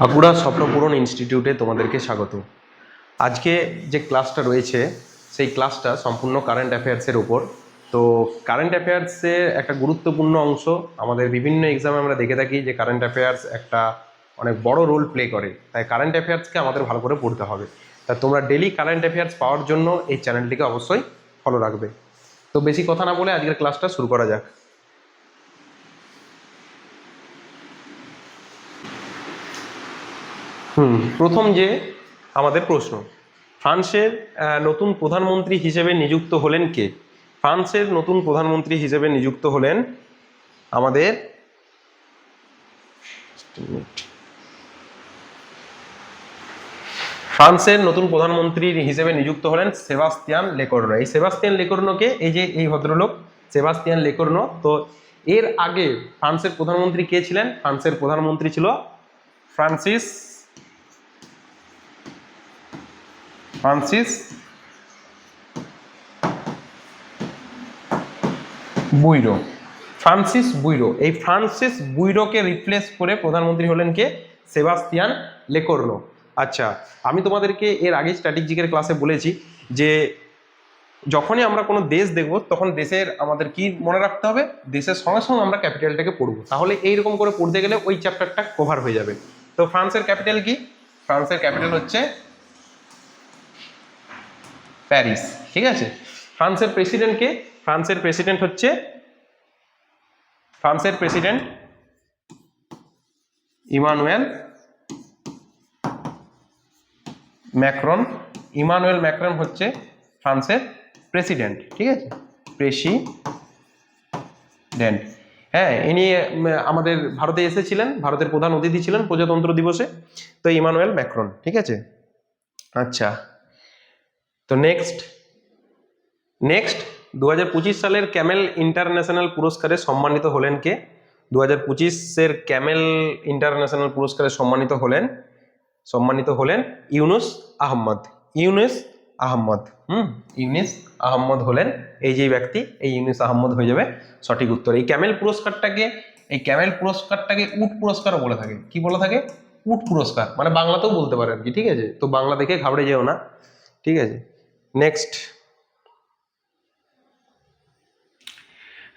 বাঁকুড়া স্বপ্নপূরণ ইনস্টিটিউটে তোমাদেরকে স্বাগত। আজকে যে ক্লাসটা রয়েছে, সেই ক্লাসটা সম্পূর্ণ কারেন্ট অ্যাফেয়ার্সের উপর। তো কারেন্ট অ্যাফেয়ার্সের একটা গুরুত্বপূর্ণ অংশ, আমাদের বিভিন্ন এক্সামে আমরা দেখে থাকি যে কারেন্ট অ্যাফেয়ার্স একটা অনেক বড় রোল প্লে করে। তাই কারেন্ট অ্যাফেয়ার্সকে আমাদের ভালো করে পড়তে হবে। তা তোমরা ডেলি কারেন্ট অ্যাফেয়ার্স পাওয়ার জন্য এই চ্যানেলটিকে অবশ্যই ফলো রাখবে। তো বেশি কথা না বলে আজকের ক্লাসটা শুরু করা যাক। হুম, প্রথম যে আমাদের প্রশ্ন, ফ্রান্সের নতুন প্রধানমন্ত্রী হিসেবে নিযুক্ত হলেন কে? ফ্রান্সের নতুন প্রধানমন্ত্রী হিসেবে নিযুক্ত হলেন আমাদের ফ্রান্সের নতুন প্রধানমন্ত্রী হিসেবে নিযুক্ত হলেন সেবাস্তিয়ান লেকর্নো। এই সেবাস্তিয়ান লেকর্নোকে, এই যে এই ভদ্রলোক, সেবাস্তিয়ান লেকর্নো, তো এর আগে ফ্রান্সের প্রধানমন্ত্রী কে ছিলেন? ফ্রান্সের প্রধানমন্ত্রী ছিল Francis Francis Bayrou Francis Bayrou এই ফ্রান্সিস বুইরোকে রিপ্লেস করে প্রধানমন্ত্রী হলেন কে? সেবাস্তিয়ান লেকর্নো আচ্ছা আমি তোমাদেরকে এর আগে স্ট্র্যাটেজিকের ক্লাসে বলেছি যে যখনই আমরা কোনো দেশ দেখব তখন দেশের আমাদের কি মনে রাখতে হবে? দেশের সঙ্গে সঙ্গে আমরা ক্যাপিটালটাকে পড়ব। তাহলে এইরকম করে পড়তে গেলে ওই চ্যাপ্টারটা কভার হয়ে যাবে। তো ফ্রান্সের ক্যাপিটাল কি? ফ্রান্সের ক্যাপিটাল হচ্ছে প্যারিস, ঠিক আছে? ফ্রান্সের প্রেসিডেন্ট কে? ফ্রান্সের প্রেসিডেন্ট হচ্ছে, ফ্রান্সের president Emmanuel Macron. Emmanuel Macron হচ্ছে ফ্রান্সের প্রেসিডেন্ট ঠিক আছে? প্রেসিডেন্ট হ্যাঁ ইনি আমাদের ভারতে এসেছিলেন, ভারতের প্রধান অতিথি ছিলেন প্রজাতন্ত্র দিবসে, তো ইমানুয়েল ম্যাক্রন, ঠিক আছে? আচ্ছা তো নেক্সট নেক্সট দু হাজার পঁচিশ সালের ক্যামেল ইন্টারন্যাশনাল পুরস্কারে সম্মানিত হলেন কে? দু হাজার পঁচিশের ক্যামেল ইন্টারন্যাশনাল পুরস্কারে সম্মানিত হলেন সম্মানিত হলেন ইউনুস আহমদ ইউনুস আহমদ হুম? ইউনুস আহমদ হলেন এই যে ব্যক্তি, এই ইউনুস আহমদ হয়ে যাবে সঠিক উত্তর। এই ক্যামেল পুরস্কারটাকে, এই ক্যামেল পুরস্কারটাকে উট পুরস্কারও বলে থাকে। কি বলে থাকে? উট পুরস্কার। মানে বাংলাতেও বলতে পারে আর কি, ঠিক আছে? তো বাংলা দেখে ঘাবড়ে যেও না, ঠিক আছে? নেক্সট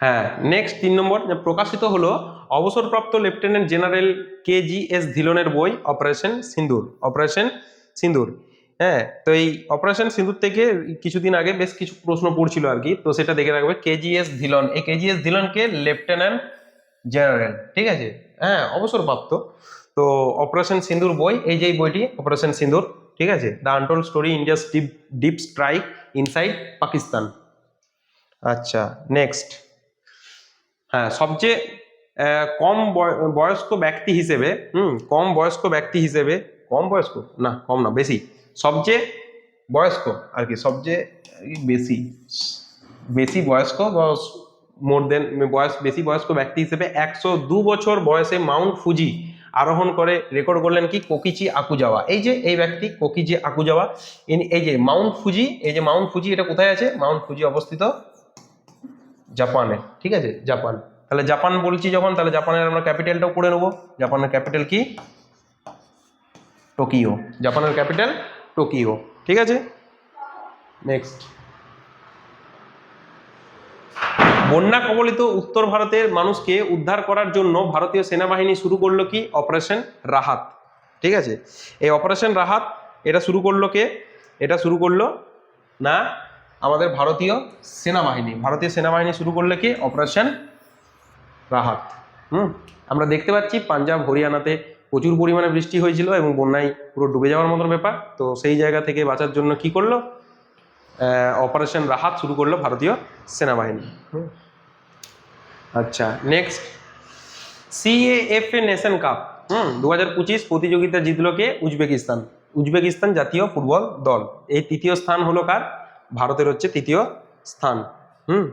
হ্যাঁ নেক্সট তিন নম্বর প্রকাশিত হলো অবসরপ্রাপ্ত lieutenant general K G S ধিলনের বই অপারেশন সিন্দুর অপারেশন সিন্দুর হ্যাঁ তো এই অপারেশন সিন্দুর থেকে কিছুদিন আগে বেশ কিছু প্রশ্ন পড়ছিল আর কি, তো সেটা দেখে রাখবে কেজিএস ধিলন এই কেজিএস ধিলনকে লেফটেন্যান্ট জেনারেল ঠিক আছে? হ্যাঁ অবসরপ্রাপ্ত। তো অপারেশন সিন্দুর বই, এই যে বইটি অপারেশন সিন্দুর ঠিক আছে? The untold story India's deep deep strike inside Pakistan আচ্ছা নেক্সট হ্যাঁ সবচেয়ে কম বয়- বয়স্ক ব্যক্তি হিসেবে, হুম, কম বয়স্ক ব্যক্তি হিসেবে, কম বয়স্ক? না, কম না, বেশি। সবচেয়ে বয়স্ক, আর কি, সবচেয়ে বেশি বেশি বয়স্ক মোর দেন বয়স, বেশি বয়স্ক ব্যক্তি হিসেবে একশো দু বছর বয়সে মাউন্ট ফুজি আরোহণ করে রেকর্ড করলেন কি? কোকিচি আকুজাওয়া। এই যে এই ব্যক্তি কোকিচি আকুজাওয়া, ইনি- এই যে মাউন্ট ফুজি, এই যে মাউন্ট ফুজি এটা কোথায় আছে? মাউন্ট ফুজি অবস্থিত জাপানে, ঠিক আছে? জাপান। তাহলে জাপান বলছি যখন, তাহলে জাপানের আমরা ক্যাপিটালটাও করে নেব। জাপানের ক্যাপিটাল কি? টোকিও। জাপানের ক্যাপিটাল টোকিও। ঠিক আছে? নেক্সট বন্যা কবলিত উত্তর ভারতের মানুষকে উদ্ধার করার জন্য ভারতীয় সেনাবাহিনী শুরু করল কি? অপারেশন রাহাত ঠিক আছে? এই অপারেশন রাহাত এটা শুরু করল কে? এটা শুরু করল না, আমাদের ভারতীয় সেনাবাহিনী। ভারতীয় সেনাবাহিনী শুরু করলে কি? অপারেশন রাহাত হুম? আমরা দেখতে পাচ্ছি পাঞ্জাব, হরিয়ানাতে প্রচুর পরিমাণে বৃষ্টি হয়েছিল এবং বন্যায় পুরো ডুবে যাওয়ার মতন ব্যাপার। তো সেই জায়গা থেকে বাঁচার জন্য কি করল? অপারেশন রাহাত শুরু করল ভারতীয় সেনাবাহিনী। হুম। আচ্ছা next CAF A nation cup হুম দু হাজার পঁচিশ প্রতিযোগিতা জিতলো কে? উজবেকিস্তান। উজবেকিস্তান জাতীয় ফুটবল দল। এই তৃতীয় স্থান হলো কার? ভারতের হচ্ছে তৃতীয় স্থান, হুম।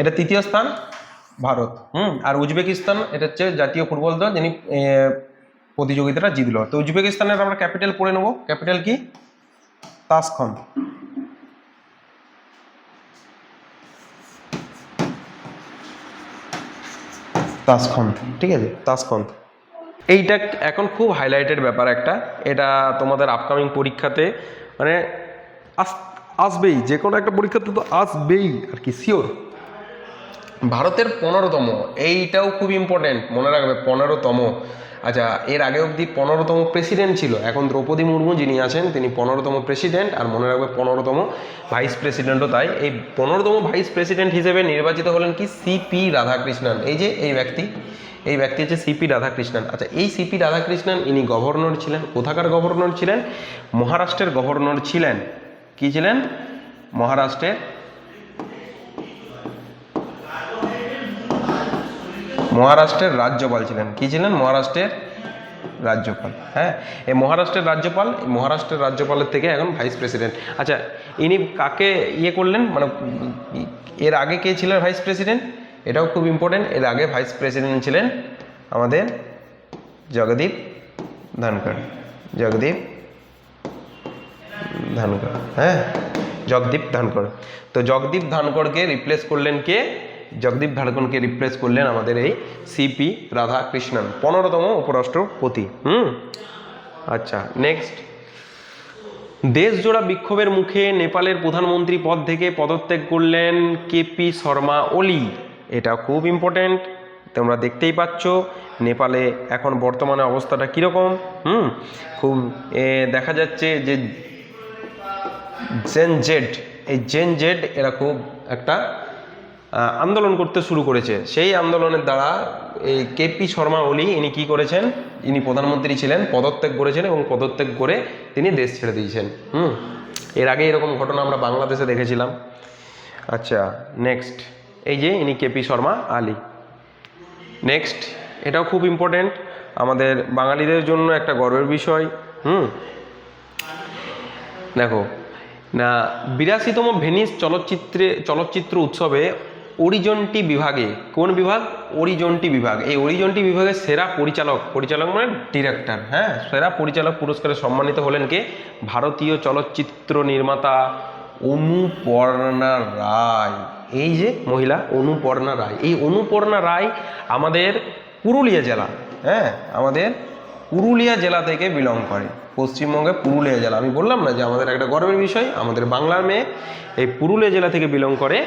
এটা তৃতীয় স্থান, ভারত, হুম। আর উজবেকিস্তান, এটা হচ্ছে জাতীয় ফুটবল দল যিনি প্রতিযোগিতাটা জিতলো। তো উজবেকিস্তানের আমরা ক্যাপিটাল পড়ে নেব। ক্যাপিটাল কি? তাসখন তাসখন্দ ঠিক আছে? তাসখন্দ এইটা এখন খুব হাইলাইটেড ব্যাপার একটা। এটা তোমাদের আপকামিং পরীক্ষাতে মানে আস, আসবেই। যে কোনো একটা পরীক্ষাতে তো আসবেই আর কি শিওর ভারতের পনেরোতম, এইটাও খুব ইম্পর্টেন্ট মনে রাখবে, পনেরোতম। আচ্ছা এর আগে অবধি পনেরোতম প্রেসিডেন্ট ছিল। এখন দ্রৌপদী মুর্মু যিনি আছেন, তিনি পনেরোতম প্রেসিডেন্ট আর মনে রাখবে পনেরোতম ভাইস প্রেসিডেন্টও তাই। এই পনেরোতম ভাইস প্রেসিডেন্ট হিসেবে নির্বাচিত হলেন কি? সিপি রাধাকৃষ্ণন। এই যে, এই ব্যক্তি এই ব্যক্তি হচ্ছে সিপি রাধাকৃষ্ণন। আচ্ছা এই সিপি রাধাকৃষ্ণন, ইনি গভর্নর ছিলেন, কোথাকার গভর্নর ছিলেন? মহারাষ্ট্রের গভর্নর ছিলেন। কি ছিলেন? মহারাষ্ট্রের মহারাষ্ট্রের রাজ্যপাল ছিলেন। কি ছিলেন? মহারাষ্ট্রের রাজ্যপাল। হ্যাঁ? এই মহারাষ্ট্রের রাজ্যপাল মহারাষ্ট্রের রাজ্যপালের থেকে এখন ভাইস প্রেসিডেন্ট আচ্ছা ইনি কাকে ইয়ে করলেন? মানে এর আগে কে ছিলেন ভাইস প্রেসিডেন্ট এটাও খুব ইম্পর্টেন্ট এর আগে ভাইস প্রেসিডেন্ট ছিলেন আমাদের জগদীপ ধনকর জগদীপ ধনকর হ্যাঁ? জগদীপ ধনকর তো জগদীপ ধনকরকে রিপ্লেস করলেন কে? জগদীপ ধনকরকে রিপ্লেস করলেন আমাদের এই সিপি রাধাকৃষ্ণন, পনেরোতম উপরাষ্ট্রপতি, হুম? আচ্ছা নেক্সট দেশজোড়া বিক্ষোভের মুখে নেপালের প্রধানমন্ত্রী পদ থেকে পদত্যাগ করলেন কেপি শর্মা ওলি। এটা খুব ইম্পর্ট্যান্ট তোমরা দেখতেই পাচ্ছ, নেপালে এখন বর্তমানে অবস্থাটা কীরকম, হুম? খুব দেখা যাচ্ছে যে জেন জেড এই জেন জেড এরা খুব একটা আন্দোলন করতে শুরু করেছে। সেই আন্দোলনের দ্বারা এই কেপি শর্মা ওলি ইনি কি করেছেন? ইনি প্রধানমন্ত্রী ছিলেন, পদত্যাগ করেছেন এবং পদত্যাগ করে তিনি দেশ ছেড়ে দিয়েছেন। হুম? এর আগে এরকম ঘটনা আমরা বাংলাদেশে দেখেছিলাম। আচ্ছা নেক্সট এই যে ইনি কেপি শর্মা আলী। নেক্সট এটাও খুব ইম্পর্ট্যান্ট আমাদের বাঙালিদের জন্য একটা গর্বের বিষয়। হুম? দেখো, না, বিরাশিতম ভেনিস চলচ্চিত্রে, চলচ্চিত্র উৎসবে অরিজন্টি বিভাগে, কোন বিভাগ? অরিজন্টি বিভাগ। এই অরিজন্টি বিভাগের সেরা পরিচালক পরিচালক মানে ডিরেক্টর হ্যাঁ? সেরা পরিচালক পুরস্কারে সম্মানিত হলেন কে? ভারতীয় চলচ্চিত্র নির্মাতা অনুপর্ণা রায়। এই যে মহিলা, অনুপর্ণা রায়। এই অনুপর্ণা রায় আমাদের পুরুলিয়া জেলা হ্যাঁ? আমাদের পুরুলিয়া জেলা থেকে বিলং করে। পশ্চিমবঙ্গে পুরুলিয়া জেলা। আমি বললাম না যে আমাদের একটা গর্বের বিষয়, আমাদের বাংলার মেয়ে এই পুরুলিয়া জেলা থেকে বিলং করে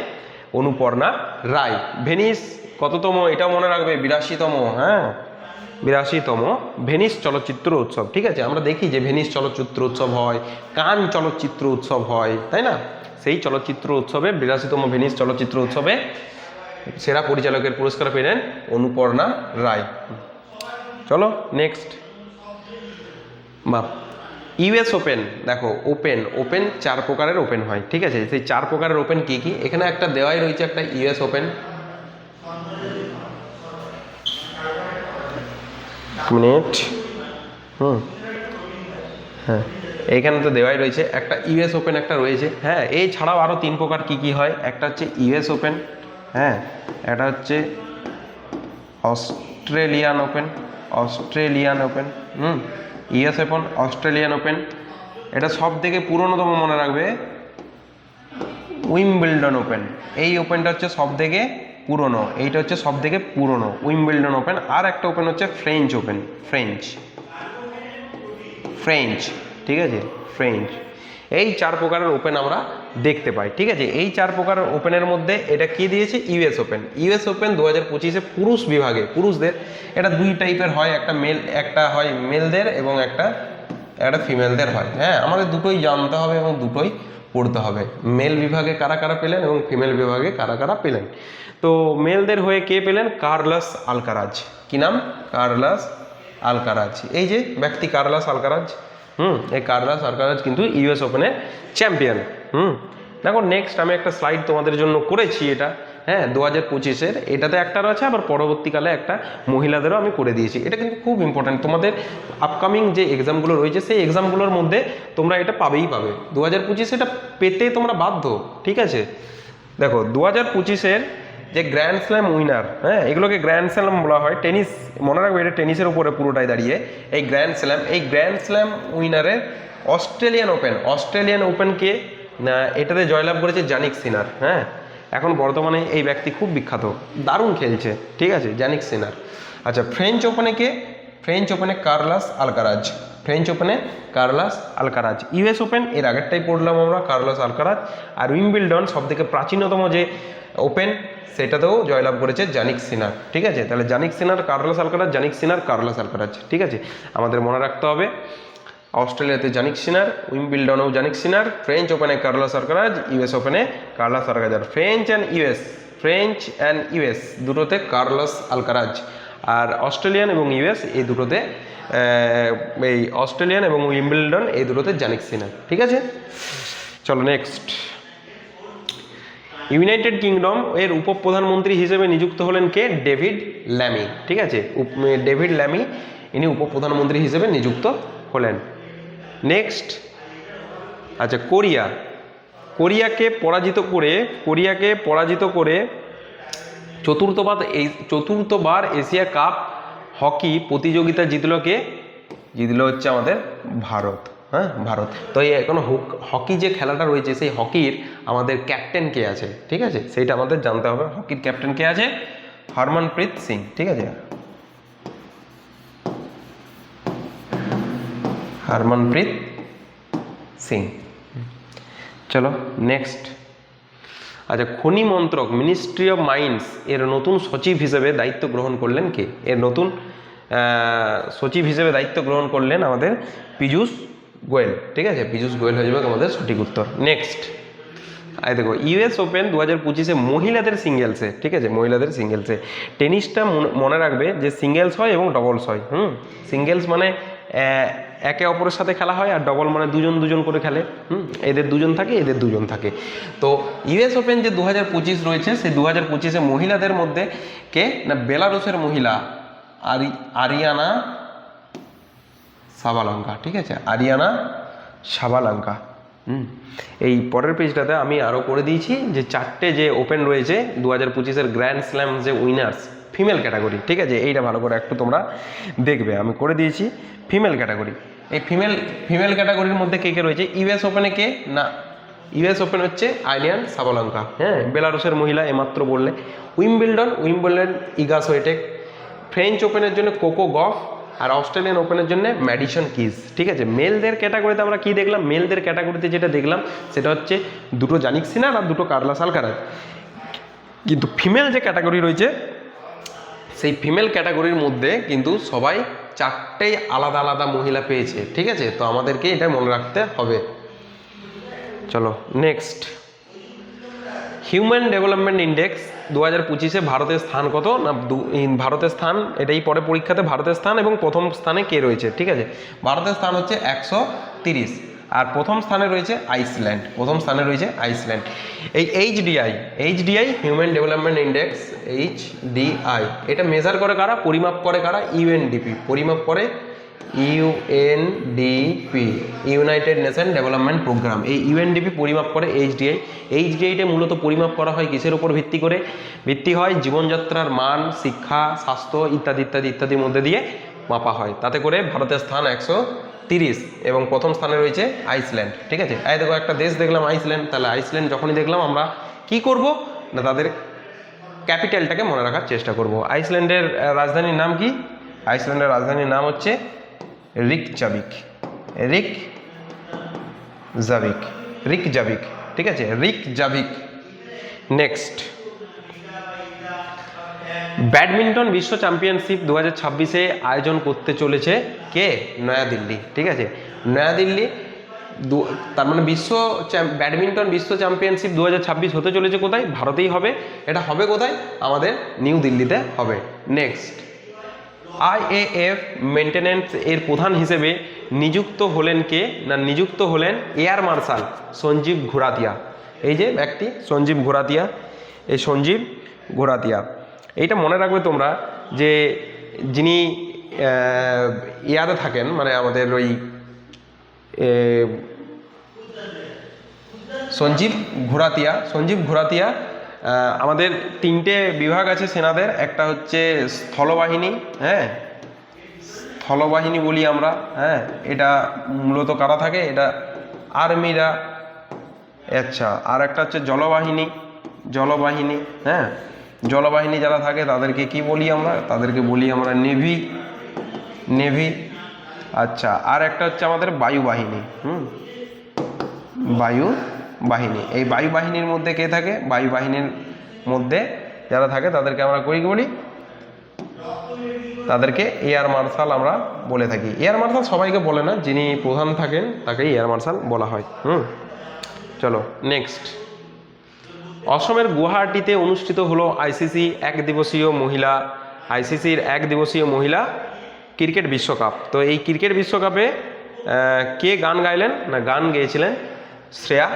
অনুপর্ণা রায়। ভেনিস কততম? এটা মনে রাখবে, বিরাশিতম হ্যাঁ? বিরাশিতম ভেনিস চলচ্চিত্র উৎসব। ঠিক আছে, আমরা দেখি যে ভেনিস চলচ্চিত্র উৎসব হয়, কান চলচ্চিত্র উৎসব হয়, তাই না? সেই চলচ্চিত্র উৎসবে, বিরাশিতম ভেনিস চলচ্চিত্র উৎসবে সেরা পরিচালকের পুরস্কার পেলেন অনুপর্ণা রায়। চলো নেক্সট বা ইউএস ওপেন, দেখো, ওপেন ওপেন চার প্রকারের ওপেন হয়, ঠিক আছে? সেই চার প্রকারের ওপেন কি কি? এখানে একটা দেওয়াই রয়েছে একটা ইউএস ওপেন। মিনিট। হুম। হ্যাঁ এইখানে তো দেওয়াই রয়েছে। একটা ইউএস ওপেন একটা রয়েছে। হ্যাঁ এই ছাড়াও আরও তিন প্রকার কি কি হয়? একটা হচ্ছে ইউএস ওপেন হ্যাঁ একটা হচ্ছে অস্ট্রেলিয়ান ওপেন অস্ট্রেলিয়ান ওপেন, হুম। ইউএস ওপেন অস্ট্রেলিয়ান ওপেন এটা সব থেকে পুরনোতম মনে রাখবে। উইম্বলডন ওপেন এই ওপেনটা হচ্ছে সব থেকে পুরনো। এইটা হচ্ছে সব থেকে পুরনো। উইম্বলডন ওপেন আর একটা ওপেন হচ্ছে ফ্রেঞ্চ ওপেন ফ্রেঞ্চ ফ্রেঞ্চ ঠিক আছে? ফ্রেঞ্চ এই চার প্রকারের ওপেন আমরা দেখতে পাই। ঠিক আছে? এই চার প্রকার ওপেনের মধ্যে এটা কি দিয়েছে? ইউএস ওপেন ইউএস ওপেন দু হাজার পঁচিশে পুরুষ বিভাগে, পুরুষদের, এটা দুই টাইপের হয়, একটা মেল একটা হয় মেলদের এবং একটা একটা ফিমেলদের হয়। হ্যাঁ আমাদের দুটোই জানতে হবে এবং দুটোই পড়তে হবে। মেল বিভাগে কারা কারা পেলেন এবং ফিমেল বিভাগে কারা কারা পেলেন? তো মেলদের হয়ে কে পেলেন? Carlos Alcaraz. কি নাম? Carlos Alcaraz. এই যে ব্যক্তি কার্লাস আলকারাজ হুম, এই কার্লাস আলকারাজ কিন্তু ইউএস ওপেনের চ্যাম্পিয়ন হুম, দেখো নেক্সট আমি একটা স্লাইড তোমাদের জন্য করেছি এটা। হ্যাঁ দু হাজার পঁচিশের, এটাতে একটা রয়েছে, আবার পরবর্তীকালে একটা মহিলাদেরও আমি করে দিয়েছি। এটা কিন্তু খুব ইম্পর্ট্যান্ট তোমাদের আপকামিং যে এক্সামগুলো রয়েছে, সেই এক্সামগুলোর মধ্যে তোমরা এটা পাবেই পাবে। দু হাজার পঁচিশে এটা পেতে তোমরা বাধ্য, ঠিক আছে? দেখো, দু হাজার পঁচিশের যে গ্র্যান্ড স্ল্যাম উইনার হ্যাঁ এগুলোকে গ্র্যান্ড স্ল্যাম বলা হয়। টেনিস, মনে রাখবে এটা টেনিসের উপরে পুরোটাই দাঁড়িয়ে। এই গ্র্যান্ড স্ল্যাম এই গ্র্যান্ড স্ল্যাম উইনারের অস্ট্রেলিয়ান ওপেন অস্ট্রেলিয়ান ওপেনকে এটাতে জয়লাভ করেছে জানিক সিনার হ্যাঁ। এখন বর্তমানে এই ব্যক্তি খুব বিখ্যাত, দারুণ খেলছে, ঠিক আছে জানিক সিনার আচ্ছা ফ্রেঞ্চ ওপেনে কে? ফ্রেঞ্চ ওপেনে কার্লাস আলকারাজ ফ্রেঞ্চ ওপেনে কার্লাস আলকারাজ ইউএস ওপেন এর আগেরটাই পড়লাম আমরা কার্লাস আলকারাজ আর উইম্বিলডন সব থেকে প্রাচীনতম যে ওপেন সেটাতেও জয়লাভ করেছে জানিক সিনার ঠিক আছে? তাহলে Jannik Sinner Carlos Alcaraz Jannik Sinner Carlos Alcaraz ঠিক আছে? আমাদের মনে রাখতে হবে, অস্ট্রেলিয়াতে জানিক সিনার উইম্বিলডনেও জানিক সিনার ফ্রেঞ্চ ওপেনে কার্লাস আলকারাজ ইউএস ওপেনে Carlos Alcaraz R French and US French and US দুটোতে কার্লাস আলকারাজ আর অস্ট্রেলিয়ান এবং ইউএস এই দুটোতে এই অস্ট্রেলিয়ান এবং উইম্বলডন এই দুটোতে জানিক সিনার ঠিক আছে? চলো নেক্সট ইউনাইটেড কিংডম এর উপপ্রধানমন্ত্রী হিসেবে নিযুক্ত হলেন কে? David Lammy. ঠিক আছে? ডেভিড ল্যামি, ইনি উপপ্রধানমন্ত্রী হিসেবে নিযুক্ত হলেন। নেক্সট। আচ্ছা কোরিয়া। কোরিয়াকে পরাজিত করে, কোরিয়াকে পরাজিত করে চতুর্থবার এই চতুর্থবার এশিয়া কাপ হকি প্রতিযোগিতা জিতল কে? জিতলো হচ্ছে আমাদের ভারত হ্যাঁ? ভারত। তো এখন হকি যে খেলাটা রয়েছে, সেই হকির আমাদের ক্যাপ্টেন কে আছে, ঠিক আছে? সেইটা আমাদের জানতে হবে। হকির ক্যাপ্টেন কে আছে? হরমনপ্রীত সিং, ঠিক আছে? হরমনপ্রীত সিং। চলো নেক্সট আচ্ছা খনি মন্ত্রক মিনিস্ট্রি অফ মাইন্স এর নতুন সচিব হিসেবে দায়িত্ব গ্রহণ করলেন কে? এর নতুন সচিব হিসেবে দায়িত্ব গ্রহণ করলেন আমাদের পীযূষ গোয়েল, ঠিক আছে? পীযূষ গোয়েল হয়ে যাবে আমাদের সঠিক উত্তর। নেক্সট আই দেখো ইউএস ওপেন দু হাজার পঁচিশে মহিলাদের সিঙ্গেলসে ঠিক আছে? মহিলাদের সিঙ্গেলসে টেনিসটা মনে- মনে রাখবে যে সিঙ্গেলস হয় এবং ডবলস হয়, হুম? সিঙ্গেলস মানে একে অপরের সাথে খেলা হয় আর ডবল মানে দুজন দুজন করে খেলে, হুম? এদের দুজন থাকে, এদের দুজন থাকে। তো ইউএস ওপেন যে দু হাজার পঁচিশ রয়েছে, সেই দু হাজার পঁচিশে মহিলাদের মধ্যে কে? না বেলারুসের মহিলা, আরি, আরিয়ানা সাবালঙ্কা, ঠিক আছে? Aryna Sabalenka. হুম। এই পরের পেজটাতে আমি আরও করে দিয়েছি যে চারটে যে ওপেন রয়েছে দু হাজার পঁচিশের গ্র্যান্ড স্ল্যাম যে উইনার্স ফিমেল ক্যাটাগরি ঠিক আছে? এইটা ভালো করে একটু তোমরা দেখবে। আমি করে দিয়েছি ফিমেল ক্যাটাগরি এই ফিমেল ফিমেল ক্যাটাগরির মধ্যে কে কে রয়েছে? ইউএস ওপেনে কে? না। ইউএস ওপেন হচ্ছে আইলিয়ান সাবালঙ্কা। হ্যাঁ বেলারুসের মহিলা এমাত্র বললে। উইম্বিলডন উইম্বিলডন ইগাস সোয়েটেক। ফ্রেঞ্চ ওপেনের জন্য কোকো গফ আর অস্ট্রেলিয়ান ওপেনের জন্য ম্যাডিসন কিস, ঠিক আছে? মেলদের ক্যাটাগরিতে আমরা কি দেখলাম? মেলদের ক্যাটাগরিতে যেটা দেখলাম, সেটা হচ্ছে দুটো জানিক সিনার আর দুটো কার্লা সালকারাজ কিন্তু ফিমেল যে ক্যাটাগরি রয়েছে, সেই ফিমেল ক্যাটাগরির মধ্যে কিন্তু সবাই চারটেই আলাদা আলাদা মহিলা পেয়েছে, ঠিক আছে? তো আমাদেরকে এটা মনে রাখতে হবে। চলো নেক্সট হিউম্যান ডেভেলপমেন্ট ইন্ডেক্স দু হাজার পঁচিশে ভারতের স্থান কত? না ভারতের স্থান, এটাই পরে পরীক্ষাতে ভারতের স্থান এবং প্রথম স্থানে কে রয়েছে, ঠিক আছে? ভারতের স্থান হচ্ছে একশো তিরিশ আর প্রথম স্থানে রয়েছে আইসল্যান্ড, প্রথম স্থানে রয়েছে আইসল্যান্ড। এই HDI HDI human development index H HDI, এটা মেজার করে কারা? পরিমাপ করে কারা? ইউএনডিপি পরিমাপ করে UNDP United Nation development programme এই ইউএনডিপি পরিমাপ করে এইচডিআই এইচডিআইটা মূলত পরিমাপ করা হয় কিসের উপর ভিত্তি করে? ভিত্তি হয় জীবনযাত্রার মান, শিক্ষা, স্বাস্থ্য ইত্যাদি ইত্যাদি, ইত্যাদির মধ্যে দিয়ে মাপা হয়। তাতে করে ভারতের স্থান একশো তিরিশ এবং প্রথম স্থানে রয়েছে আইসল্যান্ড। ঠিক আছে? এই দেখো, একটা দেশ দেখলাম, আইসল্যান্ড। তাহলে আইসল্যান্ড যখনই দেখলাম, আমরা কি করব? না, তাদের ক্যাপিটালটাকে মনে রাখার চেষ্টা করব। আইসল্যান্ডের রাজধানীর নাম কি? আইসল্যান্ডের রাজধানীর নাম হচ্ছে রিক জাবিক। রিক জাবিক। রিক জাবিক, ঠিক আছে? Rick Zabik. নেক্সট ব্যাডমিন্টন বিশ্ব চ্যাম্পিয়নশিপ দু হাজার ছাব্বিশে আয়োজন করতে চলেছে কে? নয়াদিল্লি, ঠিক আছে? নয়াদিল্লি দু- তার মানে বিশ্ব ব্যাডমিন্টন বিশ্ব চ্যাম্পিয়নশিপ দু হাজার ছাব্বিশ হতে চলেছে কোথায়? ভারতেই হবে। এটা হবে কোথায়? আমাদের নিউ দিল্লিতে হবে। নেক্সট আইএএফ মেনটেন্যান্স এর প্রধান হিসেবে নিযুক্ত হলেন কে? না, নিযুক্ত হলেন এয়ার মার্শাল সঞ্জীব ঘোরাতিয়া এই যে ব্যক্তি, সঞ্জীব ঘোরাতিয়া এই সঞ্জীব ঘোরাতিয়া এইটা মনে রাখবে তোমরা যে যিনি এয়ারে থাকেন মানে আমাদের ওই সঞ্জীব ঘোরাতিয়া সঞ্জীব ঘোরাতিয়া আমাদের তিনটে বিভাগ আছে সেনাদের। একটা হচ্ছে স্থলবাহিনী হ্যাঁ? স্থলবাহিনী বলি আমরা হ্যাঁ? এটা মূলত কারা থাকে? এটা আর্মিরা আচ্ছা আর একটা হচ্ছে জলবাহিনী জলবাহিনী হ্যাঁ? জলবাহিনী যারা থাকে, তাদেরকে কি বলি আমরা? তাদেরকে বলি আমরা নেভি নেভি আচ্ছা আর একটা হচ্ছে আমাদের বায়ুবাহিনী, হুম? বায়ু বাহিনী। এই বায়ু বাহিনীর মধ্যে কে থাকে? বায়ু বাহিনীর মধ্যে যারা থাকে, তাদেরকে আমরা করি বলি? তাদেরকে এয়ার মার্শাল আমরা বলে থাকি। এয়ার মার্শাল সবাইকে বলে না, যিনি প্রধান থাকেন তাকে এয়ার মার্শাল বলা হয়। হুম? চলো নেক্সট অসমের গুয়াহাটিতে অনুষ্ঠিত হলো আইসিসি এক দিবসীয় মহিলা, আইসিসির এক দিবসীয় মহিলা ক্রিকেট বিশ্বকাপ। তো এই ক্রিকেট বিশ্বকাপে কে গান গাইলেন? না, গান গেয়েছিলেন? শ্রেয়া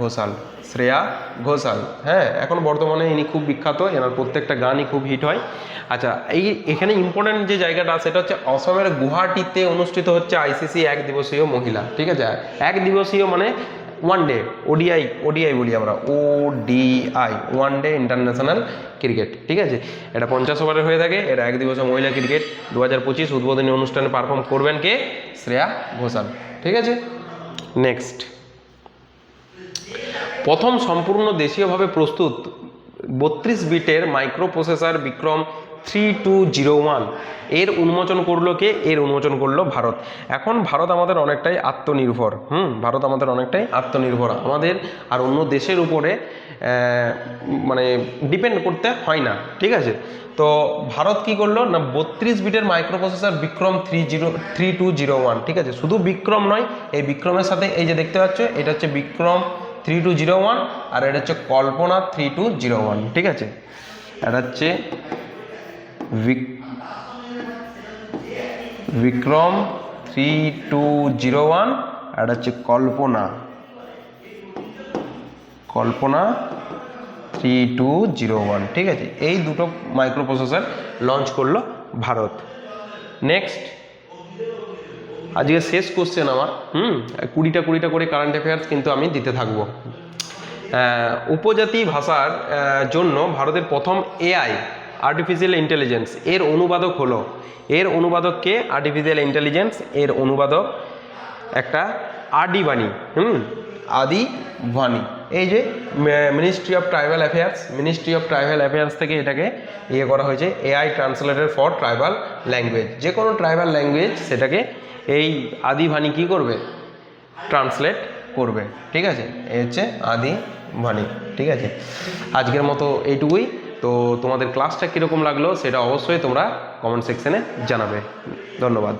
ঘোষাল। শ্রেয়া ঘোষাল। হ্যাঁ এখন বর্তমানে ইনি খুব বিখ্যাত, এনার প্রত্যেকটা গানই খুব হিট হয়। আচ্ছা এই এখানে ইম্পর্ট্যান্ট যে জায়গাটা সেটা হচ্ছে অসমের গুয়াহাটিতে অনুষ্ঠিত হচ্ছে আইসিসি এক দিবসীয় মহিলা, ঠিক আছে? এক দিবসীয় মানে ওয়ান ডে ওডিআই ওডিআই বলি আমরা O DI one day international cricket ঠিক আছে? এটা পঞ্চাশ ওভারের হয়ে থাকে, এটা এক দিবসে মহিলা ক্রিকেট দু হাজার পঁচিশ উদ্বোধনী অনুষ্ঠানে পারফর্ম করবেন কে? শ্রেয়া ঘোষাল, ঠিক আছে? নেক্সট প্রথম সম্পূর্ণ দেশীয়ভাবে প্রস্তুত বত্রিশ বিটের microprocessor Vikram three two zero one. এর উন্মোচন করল কে? এর উন্মোচন করল ভারত। এখন ভারত আমাদের অনেকটাই আত্মনির্ভর। হুম, ভারত আমাদের অনেকটাই আত্মনির্ভর। আমাদের আর অন্য দেশের উপরে মানে ডিপেন্ড করতে হয় না। ঠিক আছে? তো ভারত কি করল? না, বত্রিশ বিটের microprocessor Vikram three zero, three two zero one. ঠিক আছে? শুধু বিক্রম নয়, এই বিক্রমের সাথে এই যে দেখতে পাচ্ছ, এটা হচ্ছে Vikram three two zero one আর এটা হচ্ছে Kalpana three two zero one ঠিক আছে? এটা হচ্ছে বিক- Vikram three two zero one এটা হচ্ছে Kalpana. Kalpana three two zero one ঠিক আছে? এই দুটো মাইক্রো প্রসেসর লঞ্চ করল ভারত। নেক্সট আজকে শেষ কোশ্চেন আমার। হুম? কুড়িটা কুড়িটা করে কারেন্ট অ্যাফেয়ার্স কিন্তু আমি দিতে থাকব। উপজাতি ভাষার জন্য ভারতের প্রথম এআই আর্টিফিশিয়াল ইন্টেলিজেন্স এর অনুবাদক হলো। এর অনুবাদক কে? আর্টিফিশিয়াল ইন্টেলিজেন্স এর অনুবাদক একটা আদি বাণী। হুম? আদি বাণী। এই যে ministry of tribal affairs ministry of tribal affairs থেকে এটাকে ইয়ে করা হয়েছে AI translator for tribal language যে কোনো ট্রাইবাল ল্যাঙ্গুয়েজ সেটাকে এই আদি ভানি কী করবে? ট্রান্সলেট করবে, ঠিক আছে? এ হচ্ছে আদি ভানি, ঠিক আছে? আজকের মতো এইটুকুই। তো তোমাদের ক্লাসটা কীরকম লাগল সেটা অবশ্যই তোমরা কমেন্ট সেকশানে জানাবে। ধন্যবাদ।